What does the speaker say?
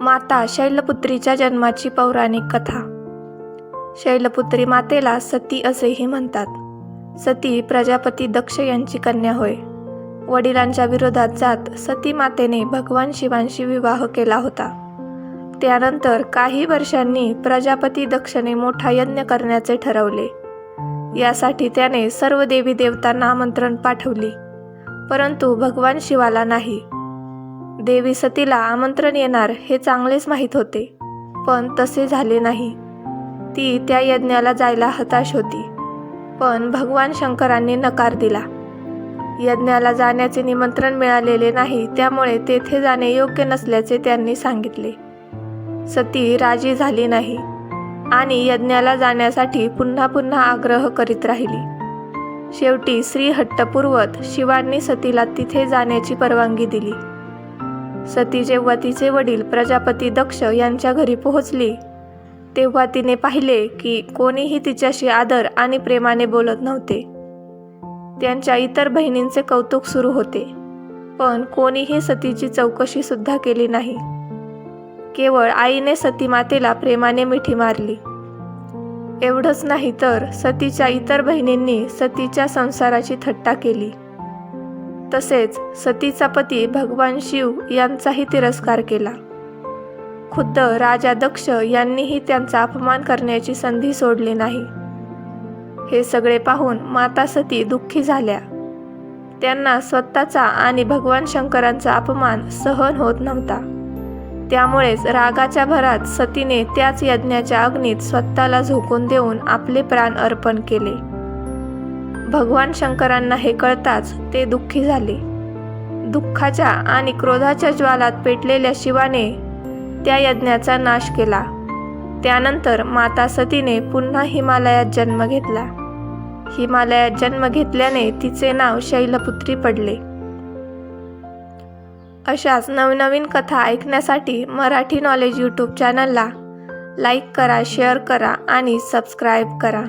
माता शैलपुत्रीच्या जन्माची पौराणिक कथा. शैलपुत्री मातेला सती असेही म्हणतात. सती प्रजापती दक्ष यांची कन्या होय. वडिलांच्या विरोधात जात सती मातेने भगवान शिवांशी विवाह केला होता. त्यानंतर काही वर्षांनी प्रजापती दक्षने मोठा यज्ञ करण्याचे ठरवले. यासाठी त्याने सर्व देवी देवतांना आमंत्रण पाठवले. परंतु भगवान शिवाला नाही. देवी सतीला आमंत्रण येणार हे चांगलेच माहीत होते पण तसे झाले नाही. ती त्या यज्ञाला जायला हताश होती पण भगवान शंकरांनी नकार दिला. यज्ञाला जाण्याचे निमंत्रण मिळालेले नाही त्यामुळे तेथे जाणे योग्य नसल्याचे त्यांनी सांगितले. सती राजी झाली नाही आणि यज्ञाला जाण्यासाठी पुन्हा पुन्हा आग्रह करीत राहिली. शेवटी श्रीहट्टपूर्वत शिवांनी सतीला तिथे जाण्याची परवानगी दिली. सती जेव्हा तिचे वडील प्रजापती दक्ष यांच्या घरी पोहोचली. तेव्हा तिने पाहिले की कोणीही तिच्याशी आदर आणि प्रेमाने बोलत नव्हते. त्यांच्या इतर बहिणींचे कौतुक सुरू होते पण कोणीही सतीची चौकशी सुद्धा केली नाही. केवळ आईने सती मातेला प्रेमाने मिठी मारली. एवढंच नाही तर सतीच्या इतर बहिणींनी सतीच्या संसाराची थट्टा केली. तसेच सतीचा पती भगवान शिव यांचाही तिरस्कार केला. खुद्द राजा दक्ष यांनीही त्यांचा अपमान करण्याची संधी सोडली नाही. हे सगळे पाहून माता सती दुःखी झाल्या. त्यांना स्वतःचा आणि भगवान शंकरांचा अपमान सहन होत नव्हता. त्यामुळेच रागाच्या भरात सतीने त्याच यज्ञाच्या अग्नीत स्वतःला झोकून देऊन आपले प्राण अर्पण केले. भगवान शंकरांना हे कळताच ते दुःखी झाले. दुःखाच्या आणि क्रोधाच्या ज्वालात पेटलेल्या शिवाने त्या यज्ञाचा नाश केला. त्यानंतर माता सतीने पुन्हा हिमालयात जन्म घेतला. हिमालयात जन्म घेतल्याने तिचे नाव शैलपुत्री पडले. अशाच नवनवीन कथा ऐकण्यासाठी मराठी नॉलेज यूट्यूब चॅनलला लाईक करा शेअर करा आणि सबस्क्राईब करा.